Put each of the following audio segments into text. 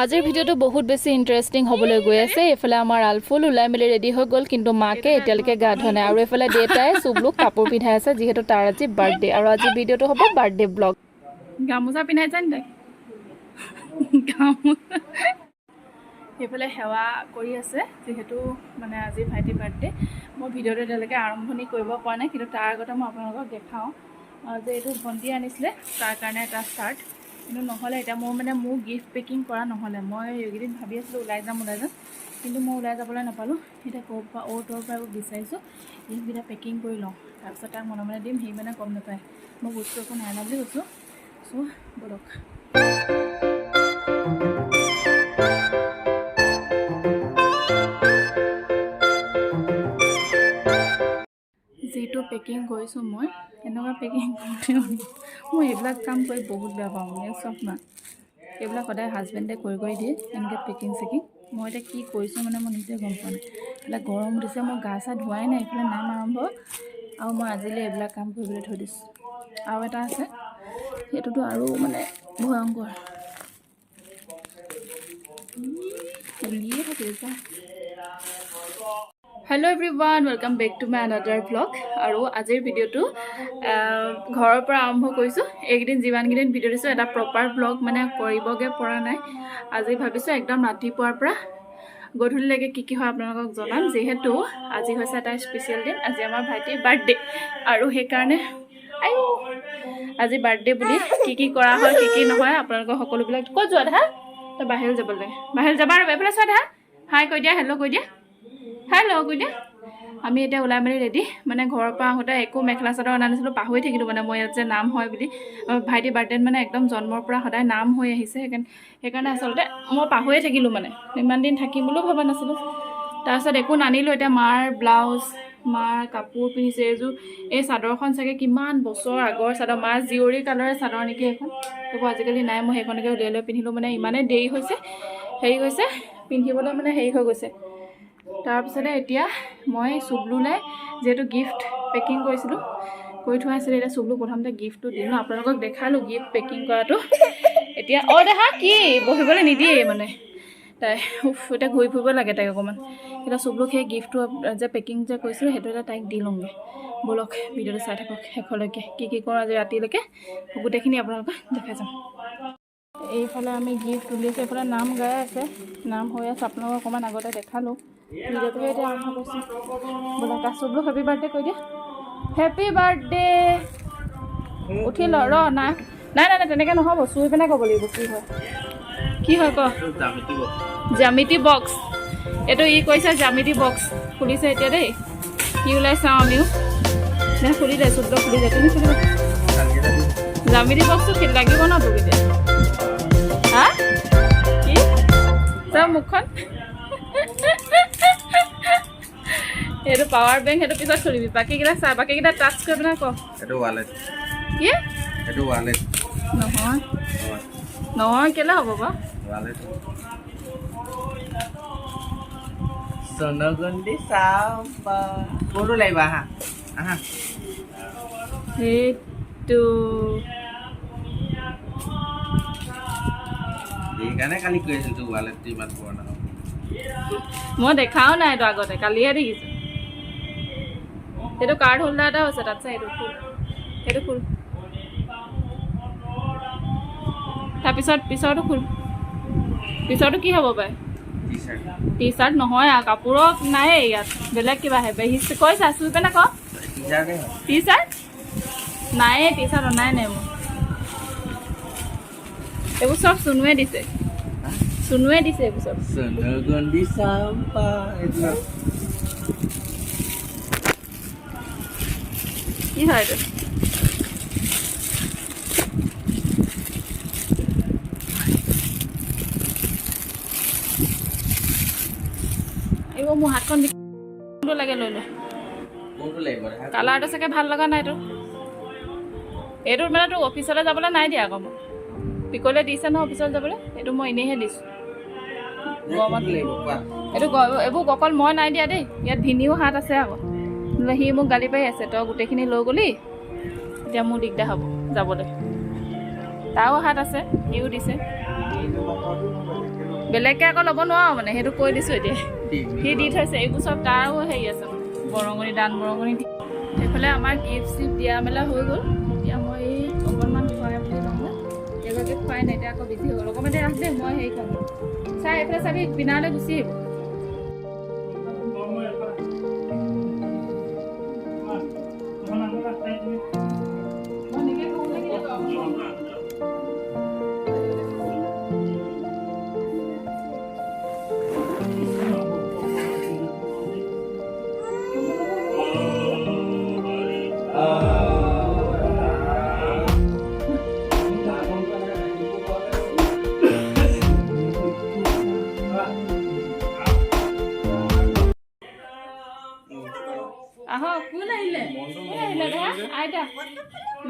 আজিৰ ভিডিঅ'টো বহুত বেছি ইণ্টাৰেষ্টিং হ'বলৈ গৈ আছে। এইফালে আমাৰ আলফুল ওলাই মেলি ৰেডি হৈ গ'ল, কিন্তু মাকে এতিয়ালৈকে গা ধোৱা নাই। আৰু এইফালে দেউতাই চুবলুক কাপোৰ পিন্ধাই আছে, যিহেতু তাৰ আজি বাৰ্থডে আৰু আজি ভিডিঅ'টো হ'ব বাৰ্থডে ব্লগ গামোচা পিন্ধাইছে নি তাই গামোচা। সেইফালে সেৱা কৰি আছে, যিহেতু মানে আজি ভাইটিৰ বাৰ্থডে মই ভিডিঅ'টো এতিয়ালৈকে আৰম্ভণি কৰিব পৰা নাই, কিন্তু তাৰ আগতে মই আপোনালোকক দেখাওঁ। যে এইটো ভণ্টি আনিছিলে, তাৰ কাৰণে এটা চাৰ্ট কিন্তু নহ'লে এতিয়া মোৰ মানে মোৰ গিফ্ট পেকিং কৰা নহ'লে। মই এইকেইদিন ভাবি আছিলোঁ ওলাই যাম ওলাই যাম। কিন্তু মই ওলাই যাবলৈ নাপালোঁ। এতিয়া ক'ৰ পৰা অ'ৰ ত'ৰ পৰা বিচাৰিছোঁ। এইকেইটা পেকিং কৰি লওঁ। তাৰপিছত তাক মনে মনে দিম সি মানে গম নাপায়। মই বস্তু একো নাই অনা বুলি কৈছোঁ। চ' বলক। পেকিং কৰিছোঁ মই এনেকুৱা পেকিং কৰোঁ মই এইবিলাক কাম কৰি বহুত বেয়া পাওঁ মানে চব না এইবিলাক সদায় হাজবেণ্ডে কৰি কৰি দিয়ে এনেকৈ পেকিং চেকিং। মই এতিয়া কি কৰিছোঁ মানে মই নিজে গম পোৱা নাই। এইফালে গৰম দিছে মই গা চা ধোৱাই নাই এইফালে নাম আৰম্ভ। আৰু মই আজিলৈ এইবিলাক কাম কৰিবলৈ থৈ দিছোঁ। আৰু এটা আছে সেইটোতো আৰু মানে ভয়ংকৰ। থাকে যা hello' every one welcome back to my another vlog আৰু আজিৰ ভিডিঅ'টো ঘৰৰ পৰা আৰম্ভ কৰিছোঁ। এইকেইদিন যিমানকেইদিন ভিডিঅ' দিছোঁ এটা প্ৰপাৰ ব্লগ মানে কৰিবগৈ পৰা নাই। আজি ভাবিছোঁ একদম ৰাতিপুৱাৰ পৰা গধূলিলৈকে কি কি হয় আপোনালোকক জনাম। যিহেতু আজি হৈছে এটা স্পেচিয়েল দিন আজি আমাৰ ভাইটিৰ বাৰ্থডে আৰু সেইকাৰণে আজি বাৰ্থডে বুলি কি কি কৰা হয় কি কি নহয় আপোনালোকৰ সকলোবিলাক ক'ত যোৱা দেখা? তই বাহিৰত যাব লাগে বাহিৰত যাবা আৰু এইফালে চোৱা দেখা। হাই কৈ দিয়া হেল্ল' কৈ দিয়া। হেল্ল' কৈ দিয়া আমি এতিয়া ওলাই মেলি ৰেডি মানে ঘৰৰ পৰা আহোঁতে একো মেখেলা চাদৰ অনা নাছিলোঁ পাহৰি থাকিলোঁ মানে মই ইয়াত যে নাম হয় বুলি। ভাইটি বাৰ্থডেত মানে একদম জন্মৰ পৰা সদায় নাম হৈ আহিছে সেইকাৰণে সেইকাৰণে আচলতে মই পাহৰিয়ে থাকিলোঁ মানে। ইমান দিন থাকিম বুলিও ভবা নাছিলোঁ। তাৰপিছত একো নানিলোঁ এতিয়া মাৰ ব্লাউজ মাৰ কাপোৰ পিন্ধিছে এইযোৰ এই চাদৰখন চাগে কিমান বছৰ আগৰ চাদৰ মাৰ জীয়ৰী কালাৰৰ চাদৰ নেকি এখন। এইবোৰ আজিকালি নাই মই সেইখনকে উলিয়াই লৈ পিন্ধিলোঁ মানে ইমানেই দেৰি হৈছে। হেৰি হৈছে পিন্ধিবলৈ মানে হেৰি হৈ গৈছে। তাৰপিছতে এতিয়া মই চুবলুলৈ যিহেতু গিফ্ট পেকিং কৰিছিলোঁ কৰি থোৱা আছিলে এতিয়া চুবলু প্ৰথমতে গিফ্টটো দিলোঁ আপোনালোকক দেখালোঁ গিফ্ট পেকিং কৰাটো। এতিয়া অঁ দেখা কি? বহিবলৈ নিদিয়ে মানে। তাই উফ এতিয়া ঘূৰি ফুৰিব লাগে তাইক অকণমান। এতিয়া চুবলুক সেই গিফ্টটো যে পেকিং যে কৰিছিলোঁ সেইটো এটা তাইক দি লওঁগৈ। ব'লক ভিডিঅ'টো চাই থাকক শেষলৈকে কি কি কৰোঁ আজি ৰাতিলৈকে। গোটেইখিনি আপোনালোকক দেখাই যাম। এইফালে আমি গিফ্ট তুলিছোঁ, এইফালে নাম গাই আছে। নাম হৈ আছে, আপোনালোকক অকণমান আগতে দেখালোঁ। ভিডিঅ'টোহে এতিয়া আৰম্ভ কৰিছোঁ। বোলে কাচুবলো হেপী বাৰ্থডে কৈ দিয়া। হেপী বাৰ্থডে উঠি ল, ৰ নাই নাই নাই নাই, তেনেকৈ নহ'ব। চুই পিনে ক'ব লাগিব, কি হয়। কি হয় ক? জ্যামিতি বক্স এইটো ই কৈছে, জ্যামিতি বক্স খুলিছে এতিয়া দেই। কি ওলাই চাওঁ আমিও। নে, খুলি দে চুদ্ৰ খুলি দে। তুমি খুলিবা। জ্যামিতি বক্সটো লাগিব ন তোক এতিয়া? মুখখন সেইটো পাৱাৰ বেংক সেইটো পিছত খুলিবি। বাকীকেইটা চা বাকীকেইটা টাচ কৰি পিনে ক। এইটো ৱালেট কি? এইটো ৱালেট নহয়। নহয়। কেলৈ হ'ব বাৰু ৱালেট কোনটো লাগিব আহা? আহা। সেইটো সেইকাৰণে কালি কৈ আছিলোঁ তোৰ ৱালেটটো ইমান পুৰণা। মই দেখাও নাই এইটো আগতে কালিহে দেখিছোঁ। সেইটো কাৰ্ড হোল্ডাৰ এটা হৈছে তাত চাই এইটো ফুল সেইটো ফুল তাৰপিছত পিছৰটো ফুল পিছৰটো কি হ'ব পাৰে টি চাৰ্ট নহয় আৰু কাপোৰৰ নাই ইয়াত। বেলেগ কিবাহে বেহিছ কৈছা চুই পেনে ক? টি চাৰ্টে হয়। টি চাৰ্ট নাই টি নাই মই এইবোৰ চব চুনুৱে দিছে চুনুৱে দিছে এইবোৰ চব চনগন্দি চাম্পা এইটো কি হয় এইটো এইবোৰ মোৰ হাতখন কোনটো লাগে লৈ লৈ কালাৰটো চাগে ভালো লগা নাই তোৰ এইটোত মানে তোৰ অফিচলৈ যাবলৈ নাই দিয়া আকৌ মোক। পিকলৈ দিছে নহয় অফিচলৈ যাবলৈ? এইটো মই এনেইহে দিছোঁ। গৰমত এইটো এইবোৰ অকল মই নাই দিয়া দেই। ইয়াত ভিনিও হাত আছে আকৌ। সি মোক গালি পাৰি আছে তই গোটেইখিনি লৈ গ'লি এতিয়া মোৰ দিগদাৰ হ'ব যাবলৈ। তাৰো হাত আছে সিও দিছে। বেলেগকৈ আকৌ ল'ব নোৱাৰো মানে সেইটো কৈ দিছোঁ এতিয়া। সি দি থৈছে এইবোৰ চব তাৰো হেৰি আছে। বৰঙণি দান বৰঙণি সেইফালে আমাৰ গিফ্ট চিফ্ট দিয়া মেলা হৈ গ'ল। খুৱাই নাই এতিয়া আকৌ বিজি হৈ গ'ল অকণমান ৰাখ দেই মই হেৰি কৰিম। চাই এইফালে চাবি পিনালৈ গুচি আহিব।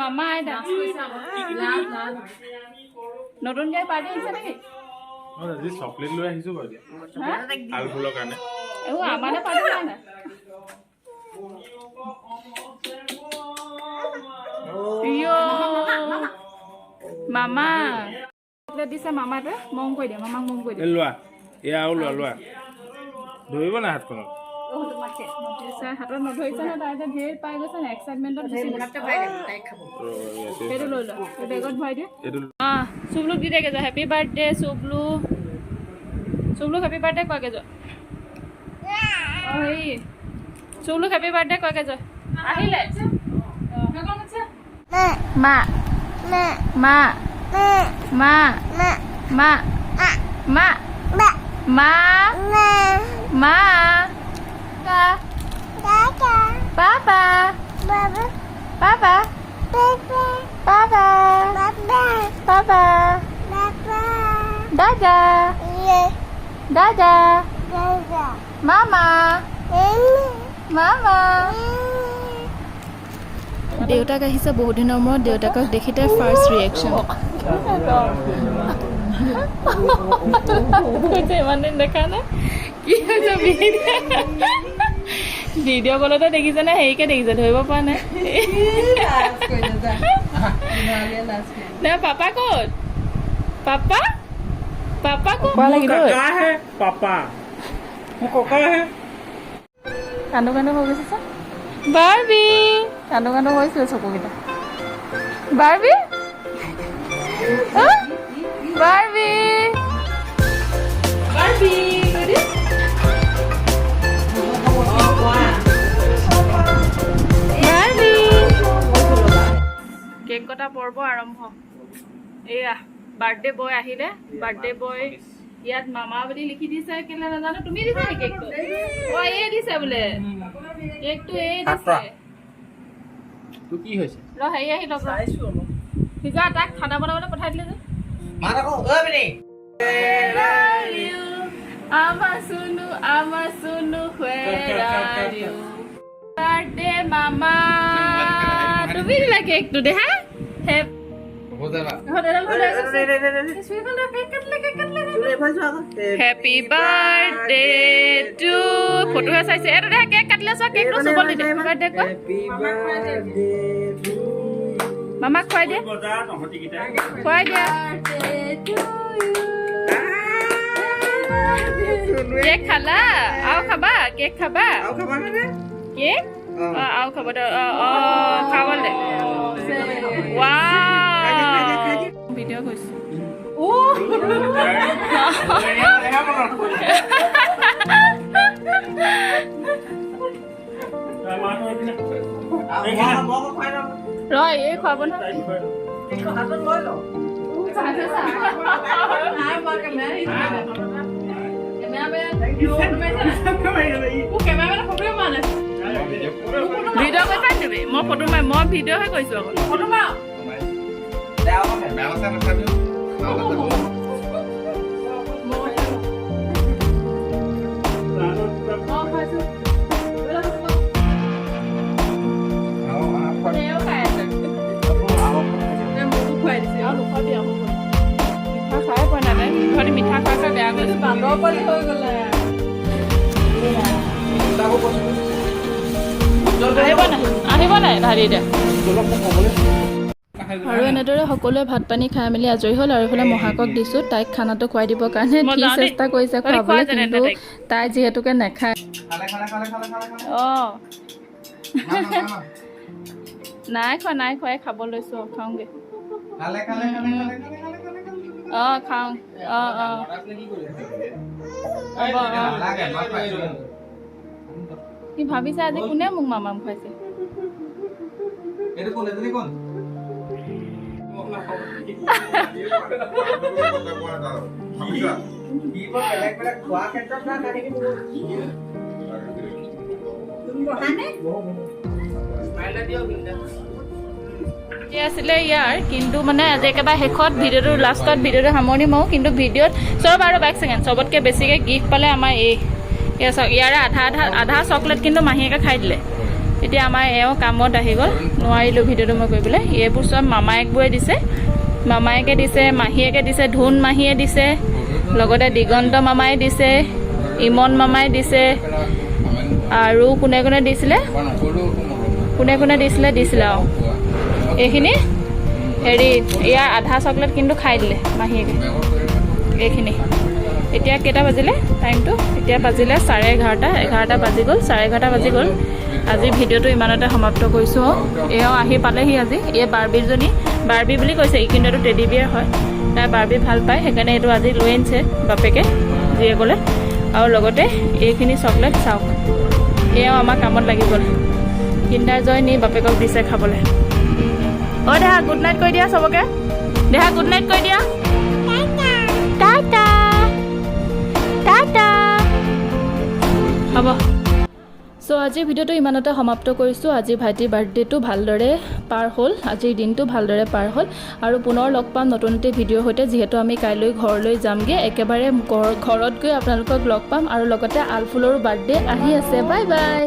মামা আয় ডান্স নতুন গাই পার্টি আইছে নাকি? আজি চকলেট লৈ ফুলৰ কাৰণে। পাৰ্টি নাই? মামা। চকলেট দিছে মামাটোৱে মং কৰি দিয়া মামাক মং কৰি দিয়া। লোৱা। এয়া আৰু লোৱা লোৱা। ধৰিব না হাতখনত। দিছে হাতত নধৰিছে ন তাই ধেৰ পাই গৈছে ন এক্সাইটমেণ্টত সেইটো লৈ লোৱা বেগত ভৰাই দিয়ে অঁ চুবলুক দি দিয়াগে যোৱা হেপী বাৰ্থডে চুবলু চুবলুক হেপী বাৰ্থডে কোৱাগে যোৱা অঁ হেৰি চুবলুক হেপী বাৰ্থডে কোৱাগে যোৱা আহিলে মা মা মা মা মা মা মা মা Papa. Papa. Papa. Papa. Dada. Dada. Mama. Mama. দেউতাক আহিছে বহুত দিনৰ মূৰত দেউতাকক দেখি তাই ফাৰ্ষ্ট ৰিয়েকশ্যন ইমান দিন দেখা নাই। কি হৈছে ভিডিঅ' কলতে দেখিছেনে হেৰিকে দেখিছে ধৰিব পৰা নাই। ना পাপা को पापा पापा को काका है पापा काका है কান্দো কান্দো হৈ গৈছে চা বাৰ্বি। কান্দো কান্দো হৈছিল চকুকেইটা। বাৰ্বি? বাৰ্বি। বাৰ্বি। কেক কটা পৰ্ব আৰম্ভ। এয়া বাৰ্থডে বয় আহিলে বাৰ্থডে বয় ইয়াত মামা বুলি লিখি দিছে কেলে নাজানো তুমি দিছা নেকি কেকটো অ এই দিছে বোলে কেকটো এই দিছে তোৰ কি হৈছে ৰ হেৰি আহি লওক ৰ সিজা তাক খানা বনাবলৈ পঠাই দিলে যে মাত আকৌ ঐ পিনি আমাৰ চুনু আমাৰ চুনু বাৰ্থডে মামা তুমি দিলা কেকটো দে হা হেপ হেপী বাৰ্থডে টু ফটোহে চাইছে এইটো দে কেক কাটিলে চোৱা কেকটো চুবলৈ দে। বাৰ্থডে কোৱা মামাক খুৱাই দিয়ে খুৱাই দিয়া কেক খালা? আৰু খাবা? কেক খাবা? কেক? অ আৰু খাব দে। অ ভিডিও করছি। ও! রয় এই খুৱাব না। ভিডিঅ' কৈছা নেকি? মই ফটো মাৰিম মই ভিডিঅ'হে কৰিছোঁ আকৌ। ফটো মাৰ। আহিব নাই আহিব নাই ধাৰি এতিয়া আৰু এনেদৰে সকলোৱে ভাত পানী খাই মেলি আজৰি হ'ল আৰু এইফালে মহাকক দিছো তাইক খানাটো খুৱাই দিবৰ কাৰণে কি চেষ্টা কৰিছে খোৱাবলৈ কিন্তু তাই যিহেতুকে নেখায় অঁ নাই খোৱা নাই খোৱাই খাব লৈছো খাওঁগে অঁ খাওঁ অঁ অঁ সি ভাবিছে আজি কোনে মোক মামাম খুৱাইছে আছিলে ইয়াৰ? কিন্তু মানে আজি একেবাৰে শেষত ভিডিঅ'টো লাষ্টত ভিডিঅ'টো সামৰণি মাৰোঁ কিন্তু ভিডিঅ'ত চব আৰু বাইক ছেকেণ্ড চবতকৈ বেছিকৈ গিফ্ট পালে আমাৰ এই ইয়াৰে আধা আধা আধা চকলেট কিন্তু মাহীয়েকে খাই দিলে। এতিয়া আমাৰ এওঁ কামত আহি গ'ল। নোৱাৰিলোঁ ভিডিঅ'টো মই কৰিবলৈ এইবোৰ চব মামায়েকবোৰে দিছে। মামায়েকে দিছে মাহীয়েকে দিছে ধুন মাহীয়ে দিছে। লগতে দিগন্ত মামাই দিছে ইমন মামাই দিছে আৰু কোনে কোনে দিছিলে? কোনে কোনে দিছিলে দিছিলে আৰু। এইখিনি হেৰি ইয়াৰ আধা চকলেট কিন্তু খাই দিলে মাহীয়েকে। এইখিনি। এতিয়া কেইটা বাজিলে? টাইমটো? এতিয়া বাজিলে চাৰে এঘাৰটা। এঘাৰটা বাজি গ'ল চাৰে এঘাৰটা বাজি গ'ল। আজি ভিডিঅ'টো ইমানতে সমাপ্ত কৰিছোঁ এওঁ আহি পালেহি আজি। এই বাৰ্বিজনী বাৰ্বি বুলি কৈছে, ই কিন্তু এইটো টেডি বিয়াৰ হয়। তাই বাৰ্বি ভালো পায়, সেইকাৰণে এইটো আজি লৈ আনিছে বাপেকে জীয়েকলে আৰু লগতে এইখিনি চকলেট চাওক। এওঁ আমাৰ কামত লাগি গ'ল। কিণ্ডাৰ জয় নি বাপেকক দিছে খাবলৈ। অ' দেহা গুড নাইট কৈ দিয়া চবকে। দেহা গুড নাইট কৈ দিয়া। আজিৰ ভিডিঅ'টো ইমানতে সমাপ্ত কৰিছোঁ। আজি ভাইটিৰ বাৰ্থডেটো ভালদৰে পাৰ হ'ল আজিৰ দিনটো ভালদৰে পাৰ হ'ল। আৰু পুনৰ লগ পাম নতুন এটি ভিডিঅ'ৰ সৈতে যিহেতু আমি কাইলৈ ঘৰলৈ যামগৈ। একেবাৰে ঘৰ ঘৰত গৈ আপোনালোকক লগ পাম। আৰু লগতে আলফুলৰো বাৰ্থডে আহি আছে। Bye bye!